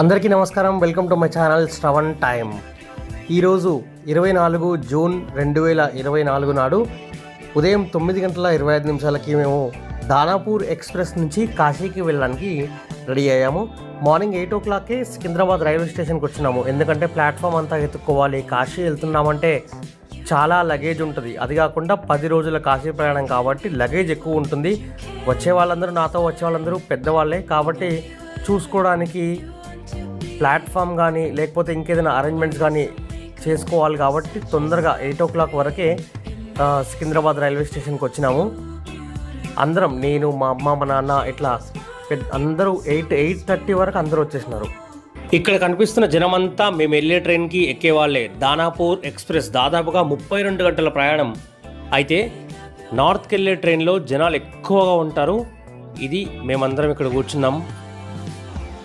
అందరికీ నమస్కారం. Welcome to my channel Shravan time ఈరోజు ఇరవై నాలుగు జూన్ రెండు వేల ఇరవై నాలుగు నాడు ఉదయం తొమ్మిది గంటల ఇరవై ఐదు నిమిషాలకి మేము దానాపూర్ ఎక్స్ప్రెస్ నుంచి కాశీకి వెళ్ళడానికి రెడీ అయ్యాము. మార్నింగ్ ఎయిట్ ఓ క్లాక్కి సికింద్రాబాద్ రైల్వే స్టేషన్కి వచ్చినాము. ఎందుకంటే ప్లాట్ఫామ్ అంతా ఎత్తుక్కోవాలి కాశీ వెళ్తున్నామంటే చాలా లగేజ్ ఉంటుంది. అది కాకుండా పది రోజుల కాశీ ప్రయాణం కాబట్టి లగేజ్ ఎక్కువ ఉంటుంది. వచ్చే వాళ్ళందరూ నాతో వచ్చే వాళ్ళందరూ పెద్దవాళ్ళే కాబట్టి చూసుకోవడానికి ప్లాట్ఫామ్ కానీ లేకపోతే ఇంకేదైనా అరేంజ్మెంట్స్ కానీ చేసుకోవాలి కాబట్టి తొందరగా ఎయిట్ ఓ క్లాక్ వరకే సికింద్రాబాద్ రైల్వే స్టేషన్కి వచ్చినాము. అందరం నేను మా అమ్మ మా నాన్న ఇట్లా పెద్ద అందరూ ఎయిట్ ఎయిట్ థర్టీ వరకు అందరూ వచ్చేసినారు. ఇక్కడ కనిపిస్తున్న జనమంతా మేము వెళ్ళే ట్రైన్కి ఎక్కేవాళ్ళే దానాపూర్ ఎక్స్ప్రెస్ దాదాపుగా ముప్పై రెండు గంటల ప్రయాణం. అయితే నార్త్కి వెళ్ళే ట్రైన్లో జనాలు ఎక్కువగా ఉంటారు. ఇది మేమందరం ఇక్కడ కూర్చున్నాం.